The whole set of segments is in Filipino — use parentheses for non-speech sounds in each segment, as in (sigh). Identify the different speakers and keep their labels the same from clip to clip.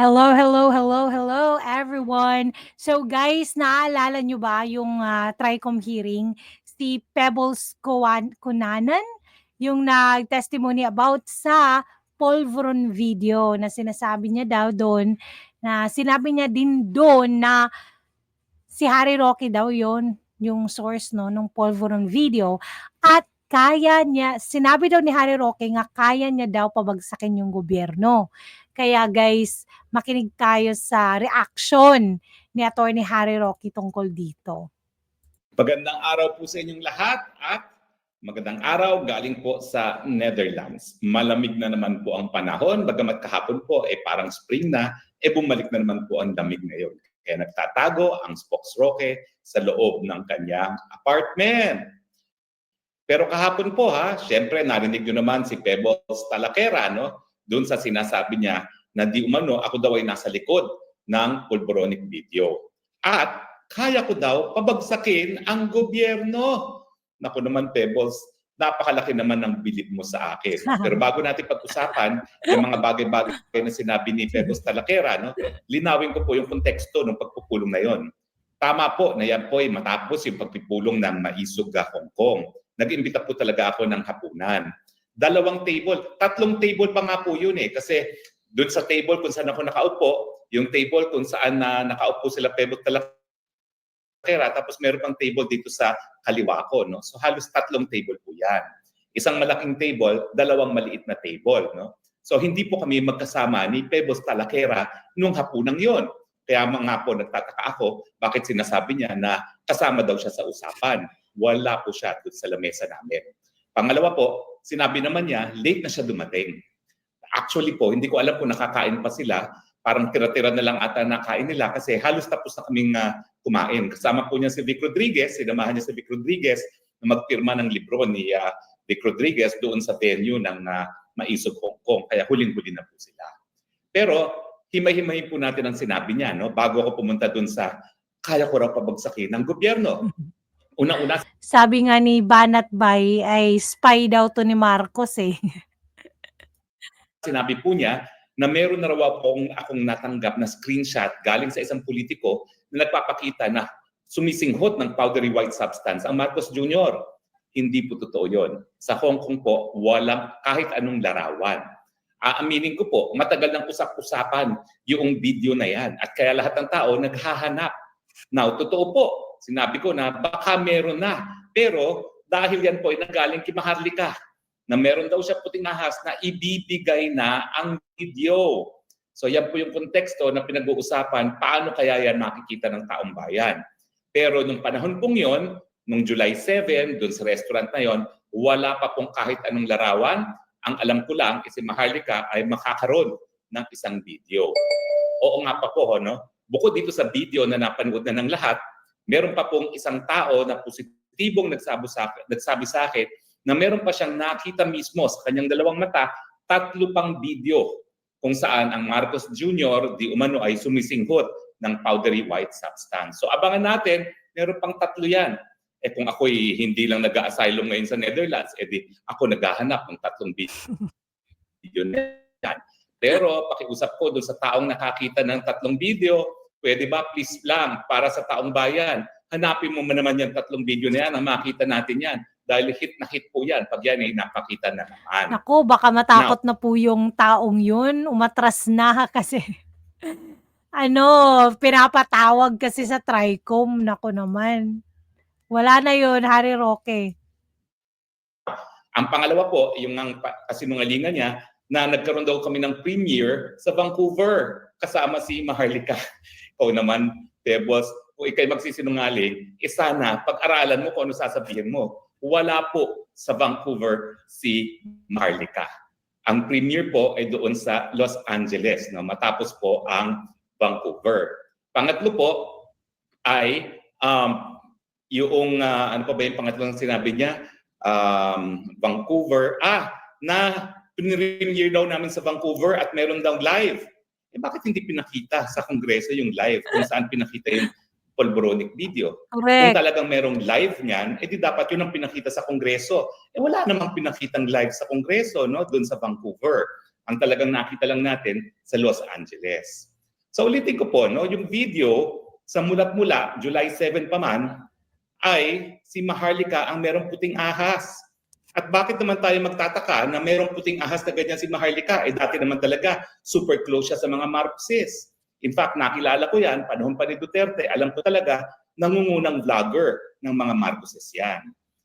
Speaker 1: Hello, hello, hello, hello everyone. So guys, naalala nyo ba yung ah, TRICOM hearing? Si Pebbles Kunanan, yung nag-testimony about sa Polvoron video na sinasabi niya daw doon na sinabi niya din doon na si Harry Roque daw yon yung source no nung Polvoron video at kaya niya sinabi daw ni Harry Roque nga kaya niya daw pabagsakin yung gobyerno. Kaya guys, makinig tayo sa reaction ni Attorney Harry Roque tungkol dito.
Speaker 2: Magandang araw po sa inyong lahat at magandang araw galing po sa Netherlands. Malamig na naman po ang panahon, bagamat kahapon po eh parang spring na, eh bumalik na naman po ang lamig ngayon. Kaya nagtatago ang Spox Roque sa loob ng kanyang apartment. Pero kahapon po ha, syempre narinig nyo naman si Pebbles Talakera, no? Doon sa sinasabi niya na di umano ako daw ay nasa likod ng pulboronic video. At kaya ko daw pabagsakin ang gobyerno. Naku naman, Pebbles, napakalaki naman ng bilib mo sa akin. (laughs) Pero bago natin pag-usapan yung mga bagay-bagay na sinabi ni Pebbles Talakera, no, linawin ko po yung konteksto ng pagpupulong na yon. Tama po na yan po ay matapos yung pagpipulong ng Maisog Hong Kong. Nag-imbita po talaga ako ng hapunan. Dalawang table, tatlong table pa nga po yun eh. Kasi doon sa table kung saan ako nakaupo, yung table kung saan na nakaupo sila Pebbles Talakera, tapos meron pang table dito sa kaliwa ko. No? So halos tatlong table po yan. Isang malaking table, dalawang maliit na table. No? So hindi po kami magkasama ni Pebbles Talakera nung hapunang yon. Kaya mga po nagtataka ako bakit sinasabi niya na kasama daw siya sa usapan. Wala po siya doon sa lamesa namin. Pangalawa po, sinabi naman niya, late na siya dumating. Actually po, hindi ko alam kung nakakain pa sila. Parang tira-tira na lang ata nakain nila kasi halos tapos na kaming uh, kumain. Kasama po niya si Vic Rodriguez, sinamahan niya si Vic Rodriguez na magpirma ng libro ni uh, Vic Rodriguez doon sa venue ng uh, Maisog Hong Kong. Kaya huling-huli na po sila. Pero himay-himayin po natin ang sinabi niya no bago ako pumunta doon sa kaya ko raw pabagsakin ng gobyerno. Una-una
Speaker 1: Sabi nga ni Banat Bay ay spy daw to ni Marcos eh. (laughs)
Speaker 2: sinabi po niya na meron na raw akong, akong natanggap na screenshot galing sa isang politiko na nagpapakita na sumisinghot ng powdery white substance ang Marcos Jr. Hindi po totoo yon. Sa Hong Kong po, walang kahit anong larawan. Aaminin ko po, matagal nang usap-usapan yung video na yan. At kaya lahat ng tao naghahanap. Now, totoo po, sinabi ko na baka meron na. Pero dahil yan po ay nagaling kay Maharlika na meron daw siya puting ahas na ibibigay na ang video. So yan po yung konteksto na pinag-uusapan, paano kaya yan makikita ng taong bayan. Pero nung panahon pong yon, nung July 7, dun sa restaurant na yon, wala pa pong kahit anong larawan. Ang alam ko lang, si Maharlika ay makakaroon ng isang video. Oo nga pa po, no? bukod dito sa video na napanood na ng lahat, meron pa pong isang tao na positibong nagsabi sa, nagsabi sa akin na meron pa siyang nakita mismo sa kanyang dalawang mata, tatlo pang video kung saan ang Marcos Jr. di umano ay sumisinghot ng powdery white substance. So abangan natin, meron pang tatlo yan. Eh kung ako'y hindi lang nag-asylum ngayon sa Netherlands, edi ako naghahanap ng tatlong (laughs) video na yan. Pero pakiusap ko doon sa taong nakakita ng tatlong video, pwede ba please lang para sa taong bayan, hanapin mo naman yung tatlong video na yan na makita natin yan. Dahil hit na hit po yan pag yan ay napakita na naman.
Speaker 1: Nako, baka matakot na po yung taong yun. Umatras na (laughs) kasi ano, pinapatawag kasi sa TRICOM. Nako naman. Wala na yun, Harry Roque.
Speaker 2: Ang pangalawa po, yung ang kasinungalingan niya, na nagkaroon daw kami ng premiere sa Vancouver kasama si Maharlika. Ikaw naman, Pebbles, kung ikay magsisinungaling, eh sana pag-aralan mo kung ano sasabihin mo. Wala po sa Vancouver si Maharlika. Ang premiere po ay doon sa Los Angeles, no? matapos po ang Vancouver. Pangatlo po ay um, yung, uh, ano pa ba yung pangatlong sinabi niya? Um, Vancouver. Ah, na pinremiere daw namin sa Vancouver at meron daw live. Eh bakit hindi pinakita sa Kongreso yung live kung saan pinakita yung polboronic video?
Speaker 1: Correct.
Speaker 2: Kung talagang merong live niyan, edi dapat yun ang pinakita sa Kongreso. Eh wala namang pinakitang live sa Kongreso, no? Doon sa Vancouver. Ang talagang nakita lang natin sa Los Angeles. So ulitin ko po, no, yung video sa mulat-mula, July 7 pa man, ay si Maharlika ang merong puting ahas. At bakit naman tayo magtataka na merong puting ahas na ganyan si Maharlika? Eh dati naman talaga, super close siya sa mga Marxist. In fact, nakilala ko yan, panahon pa ni Duterte, alam ko talaga, nangungunang vlogger ng mga Marcoses yan.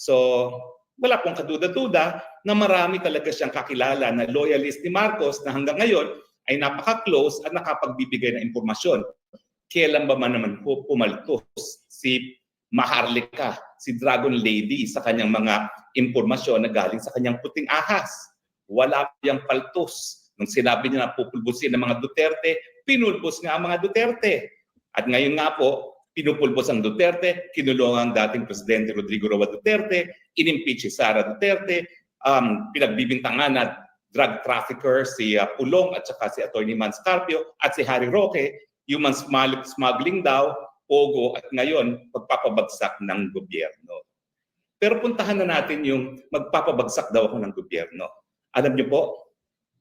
Speaker 2: So, wala pong kaduda-duda na marami talaga siyang kakilala na loyalist ni Marcos na hanggang ngayon ay napaka-close at nakapagbibigay ng impormasyon. Kailan ba man naman po pumaltos si Maharlika, si Dragon Lady sa kanyang mga impormasyon na galing sa kanyang puting ahas? Wala piyang paltos. Nung sinabi niya na pupulbusin ng mga Duterte, pinulbos nga ang mga Duterte. At ngayon nga po, pinupulbos ang Duterte, kinulong ang dating Presidente Rodrigo Roa Duterte, inimpeach si Sara Duterte, um, pinagbibintangan na drug trafficker si uh, Pulong at saka si Atty. Mans Carpio at si Harry Roque, human smug- smuggling daw, pogo at ngayon pagpapabagsak ng gobyerno. Pero puntahan na natin yung magpapabagsak daw ako ng gobyerno. Alam niyo po,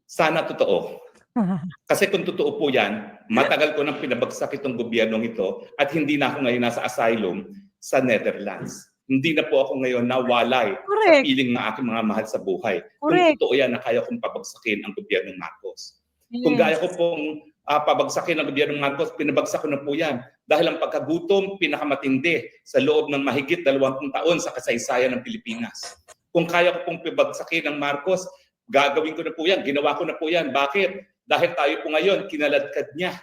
Speaker 2: sana totoo. (laughs) Kasi kung totoo po yan, matagal ko nang pinabagsak itong gobyernong ito at hindi na ako ngayon nasa asylum sa Netherlands. Hindi na po ako ngayon nawalay sa
Speaker 1: Correct.
Speaker 2: piling ng aking mga mahal sa buhay. Kung
Speaker 1: Correct.
Speaker 2: totoo yan na kaya kong pabagsakin ang gobyernong Marcos. Kung gaya ko pong ah, pabagsakin ang gobyernong Marcos, pinabagsak ko na po yan. Dahil ang pagkagutom, pinakamatindi sa loob ng mahigit 20 taon sa kasaysayan ng Pilipinas. Kung kaya ko pong pabagsakin ang Marcos, gagawin ko na po yan. Ginawa ko na po yan. Bakit? Dahil tayo po ngayon, kinaladkad niya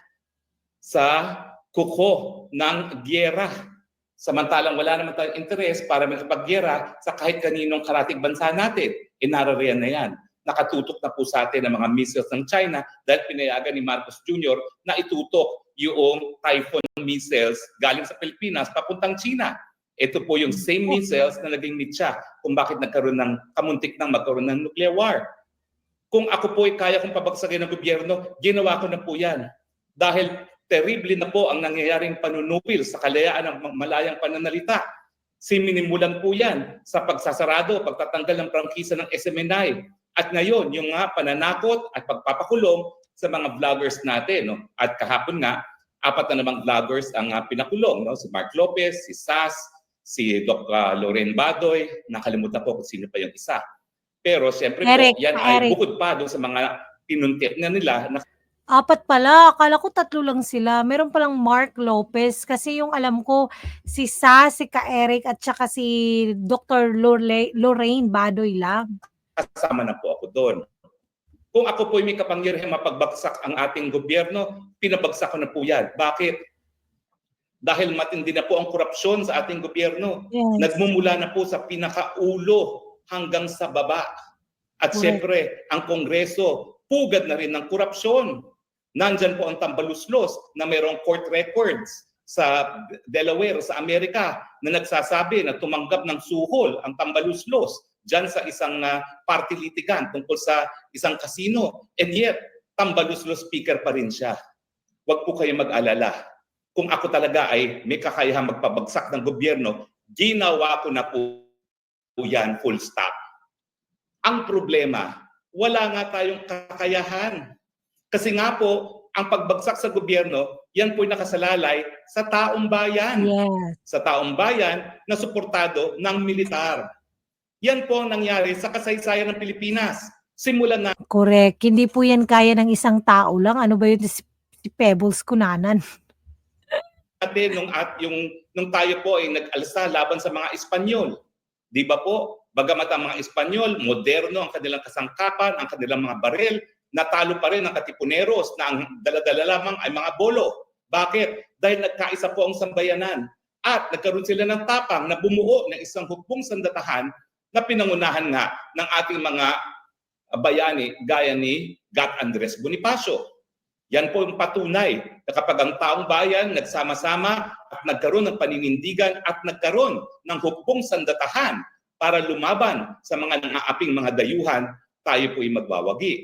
Speaker 2: sa kuko ng gyera. Samantalang wala naman tayong interes para makipaggyera sa kahit kaninong karating bansa natin. Inarariyan na yan. Nakatutok na po sa atin ang mga missiles ng China dahil pinayagan ni Marcos Jr. na itutok yung Typhoon missiles galing sa Pilipinas papuntang China. Ito po yung same missiles na naging mitya kung bakit nagkaroon ng kamuntik ng magkaroon ng nuclear war. Kung ako po ay kaya kong pabagsakin ng gobyerno, ginawa ko na po yan. Dahil terrible na po ang nangyayaring panunupil sa kalayaan ng malayang pananalita. Siminimulan po yan sa pagsasarado, pagtatanggal ng prangkisa ng SMNI. At ngayon, yung nga pananakot at pagpapakulong sa mga vloggers natin. No? At kahapon nga, apat na namang vloggers ang uh, pinakulong. No? Si Mark Lopez, si Sas, si Doc uh, Loren Badoy, nakalimutan ko kung sino pa yung isa. Pero siyempre
Speaker 1: Eric,
Speaker 2: po, yan
Speaker 1: pa
Speaker 2: ay
Speaker 1: Eric.
Speaker 2: bukod pa doon sa mga pinuntit na nila na
Speaker 1: Apat pala. Akala ko tatlo lang sila. Meron palang Mark Lopez. Kasi yung alam ko, si Sa, si Ka Eric, at saka si Dr. Lorraine Badoy lang.
Speaker 2: Kasama na po ako doon. Kung ako po may kapangyarihan mapagbagsak ang ating gobyerno, pinabagsak ko na po yan. Bakit? Dahil matindi na po ang korupsyon sa ating gobyerno.
Speaker 1: Yes.
Speaker 2: Nagmumula na po sa pinakaulo hanggang sa baba. At
Speaker 1: Correct.
Speaker 2: siyempre, ang Kongreso, pugad na rin ng korupsyon. Nandyan po ang tambaluslos na mayroong court records sa Delaware, sa Amerika, na nagsasabi na tumanggap ng suhol ang tambaluslos dyan sa isang uh, party litigant tungkol sa isang casino. And yet, tambaluslos speaker pa rin siya. Huwag po kayo mag-alala. Kung ako talaga ay may kakayahang magpabagsak ng gobyerno, ginawa ko na po yan full stop. Ang problema, wala nga tayong kakayahan. Kasi nga po, ang pagbagsak sa gobyerno, yan po'y nakasalalay sa taong bayan.
Speaker 1: Yes.
Speaker 2: Sa taong bayan na suportado ng militar. Yan po ang nangyari sa kasaysayan ng Pilipinas. Simulan na
Speaker 1: Correct. Hindi po yan kaya ng isang tao lang. Ano ba yun? Si, Pebbles Kunanan.
Speaker 2: natin (laughs) nung at yung nung tayo po ay nag-alsa laban sa mga Espanyol. 'Di ba po? Bagamat ang mga Espanyol, moderno ang kanilang kasangkapan, ang kanilang mga baril, natalo pa rin ang katipuneros na ang daladala lamang ay mga bolo. Bakit? Dahil nagkaisa po ang sambayanan at nagkaroon sila ng tapang na bumuo ng isang hukbong sandatahan na pinangunahan nga ng ating mga bayani gaya ni Gat Andres Bonifacio. Yan po yung patunay na kapag ang taong bayan nagsama-sama at nagkaroon ng paninindigan at nagkaroon ng hukbong sandatahan para lumaban sa mga nangaaping mga dayuhan, tayo po ay magwawagi.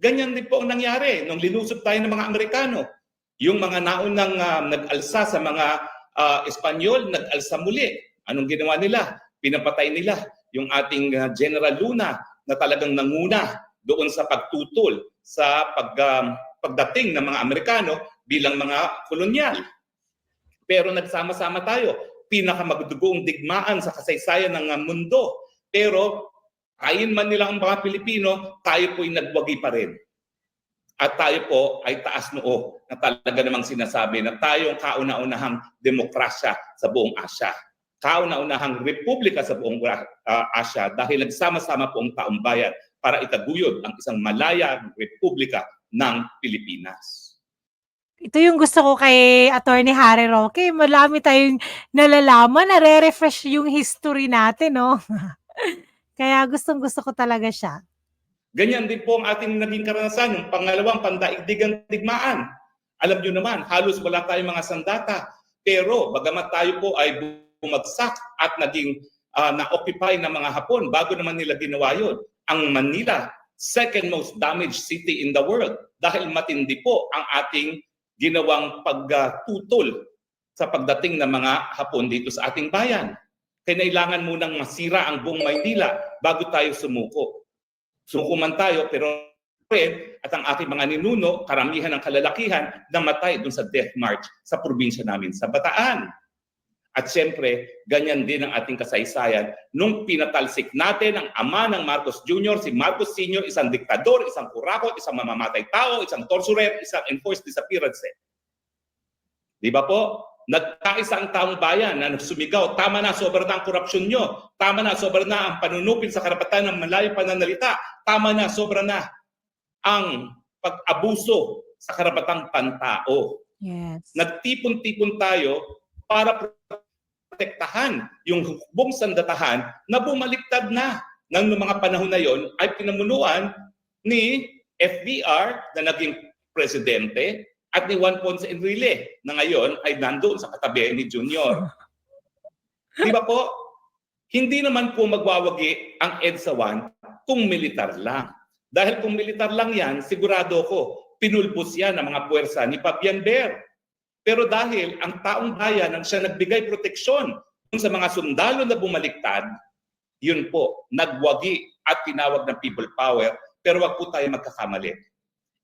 Speaker 2: Ganyan din po ang nangyari nung linusob tayo ng mga Amerikano. Yung mga naunang uh, nag-alsa sa mga uh, Espanyol, nag-alsa muli. Anong ginawa nila? Pinapatay nila yung ating uh, General Luna na talagang nanguna doon sa pagtutol sa pag, um, pagdating ng mga Amerikano bilang mga kolonyal. Pero nagsama-sama tayo. Pinakamagdugoong digmaan sa kasaysayan ng uh, mundo. Pero kain man nila ang mga Pilipino, tayo po'y nagwagi pa rin. At tayo po ay taas noo na talaga namang sinasabi na tayo ang kauna-unahang demokrasya sa buong Asya. Kauna-unahang republika sa buong uh, Asya dahil nagsama-sama po ang taong bayan para itaguyod ang isang malayang republika ng Pilipinas.
Speaker 1: Ito yung gusto ko kay Attorney Harry Roque. Marami tayong nalalaman, nare-refresh yung history natin, no? (laughs) Kaya gustong gusto ko talaga siya.
Speaker 2: Ganyan din po ang ating naging karanasan, yung pangalawang pandaigdigang digmaan. Alam nyo naman, halos wala tayong mga sandata. Pero bagamat tayo po ay bumagsak at naging uh, na-occupy ng mga Hapon bago naman nila ginawa yun, ang Manila, second most damaged city in the world dahil matindi po ang ating ginawang pagtutol sa pagdating ng mga Hapon dito sa ating bayan. Kailangan munang masira ang buong Maynila bago tayo sumuko. Sumuko man tayo pero at ang ating mga ninuno, karamihan ng kalalakihan, namatay dun sa death march sa probinsya namin sa Bataan. At siyempre, ganyan din ang ating kasaysayan. Nung pinatalsik natin ang ama ng Marcos Jr., si Marcos Sr., isang diktador, isang kurakot, isang mamamatay tao, isang torturer, isang enforced disappearance. Di ba po? Nagkaisa ang taong bayan na nagsumigaw, tama na, sobra na ang korupsyon nyo. Tama na, sobra na ang panunupin sa karapatan ng malayo pananalita. Tama na, sobra na ang pag-abuso sa karapatang pantao.
Speaker 1: Yes.
Speaker 2: Nagtipon-tipon tayo para protektahan yung hukbong sandatahan na bumaliktad na ng mga panahon na yon ay pinamunuan ni FDR na naging presidente at ni Juan Ponce Enrile na ngayon ay nandoon sa katabi ni Junior. (laughs) Di ba po? Hindi naman po magwawagi ang EDSA 1 kung militar lang. Dahil kung militar lang yan, sigurado ko, pinulbos yan ng mga puwersa ni Fabian Ber. Pero dahil ang taong bayan ang siya nagbigay proteksyon sa mga sundalo na bumaliktad, yun po, nagwagi at tinawag ng people power, pero wag po tayo magkakamali.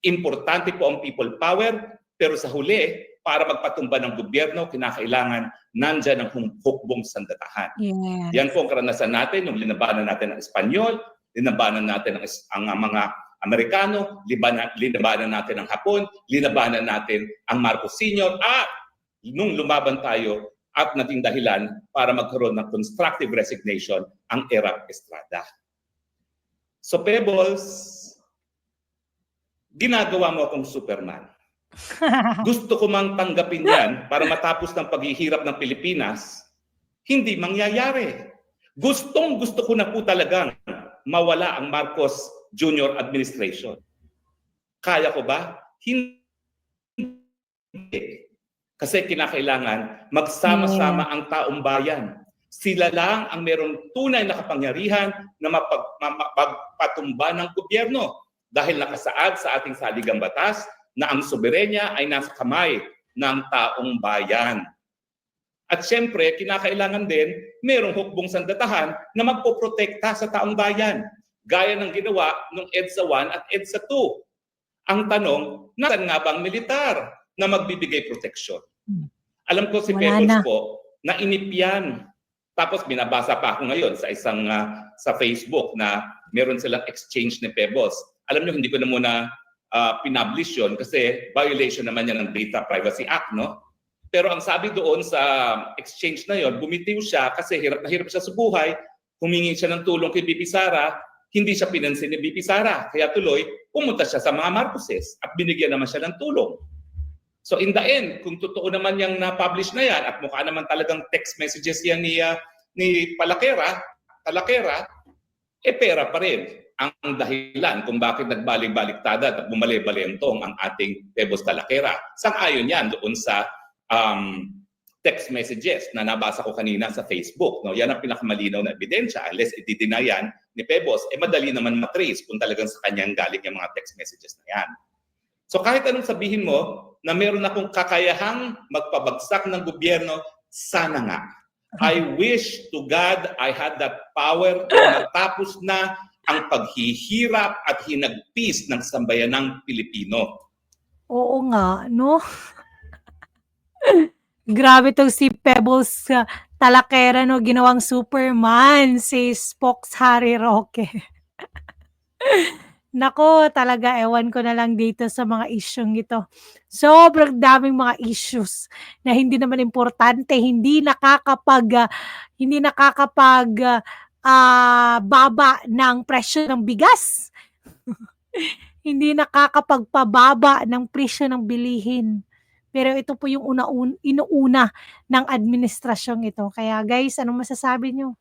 Speaker 2: Importante po ang people power, pero sa huli, para magpatumba ng gobyerno, kinakailangan nandyan ang hukbong sandatahan.
Speaker 1: Yes.
Speaker 2: Yan po ang karanasan natin, yung linabanan natin ng Espanyol, linabanan natin ang, ang, ang mga Amerikano, libanan, linabanan natin ang Hapon, linabanan natin ang Marcos Sr. at nung lumaban tayo at naging dahilan para magkaroon ng constructive resignation ang era Estrada. So Pebbles, ginagawa mo akong Superman. (laughs) Gusto ko mang tanggapin yan para matapos ng paghihirap ng Pilipinas, hindi mangyayari. Gustong gusto ko na po talagang mawala ang Marcos Junior administration. Kaya ko ba? Hindi. Kasi kinakailangan magsama-sama ang taong bayan. Sila lang ang merong tunay na kapangyarihan na mapag, mapagpatumba ng gobyerno dahil nakasaad sa ating saligang batas na ang soberenya ay nasa kamay ng taong bayan. At siyempre, kinakailangan din merong hukbong sandatahan na magpoprotekta sa taong bayan gaya ng ginawa ng EDSA 1 at EDSA 2. Ang tanong, nasan nga bang militar na magbibigay proteksyon? Alam ko si Pebbles
Speaker 1: na.
Speaker 2: po, nainip yan. Tapos binabasa pa ako ngayon sa isang ah, sa Facebook na meron silang exchange ni Pebbles. Alam nyo, hindi ko na muna ah, pinublish yun kasi violation naman yan ng Data Privacy Act, no? Pero ang sabi doon sa exchange na yon, bumitiw siya kasi hirap na hirap siya sa buhay, humingi siya ng tulong kay BP Sara, hindi siya pinansin ni BP Sara. Kaya tuloy, pumunta siya sa mga Marcoses at binigyan naman siya ng tulong. So in the end, kung totoo naman yung na-publish na yan at mukha naman talagang text messages yan ni, ah, ni Palakera, Talakera, eh pera pa rin ang dahilan kung bakit nagbalik-baliktada at bumali-balentong ang ating Pebos Talakera. Sang-ayon yan doon sa um, text messages na nabasa ko kanina sa Facebook. No? Yan ang pinakamalinaw na ebidensya. Unless i-deny yan ni Pebos, eh madali naman matrace kung talagang sa kanyang galing yung mga text messages na yan. So kahit anong sabihin mo na meron akong kakayahang magpabagsak ng gobyerno, sana nga. I (laughs) wish to God I had that power na matapos na ang paghihirap at hinagpis ng sambayanang Pilipino.
Speaker 1: Oo nga 'no? Grabe 'tong si Pebbles ah, Talakera 'no, ginawang Superman si Spokes Harry Roque. (laughs) Naku, talaga ewan ko na lang dito sa mga isyung ito. Sobrang daming mga issues na hindi naman importante, hindi nakakapag, ah, hindi nakakapag, ah, baba ng presyo ng bigas. (laughs) Hindi nakakapagpababa ng presyo ng bilihin. Pero ito po yung una un inuuna ng administrasyong ito. Kaya guys, anong masasabi niyo?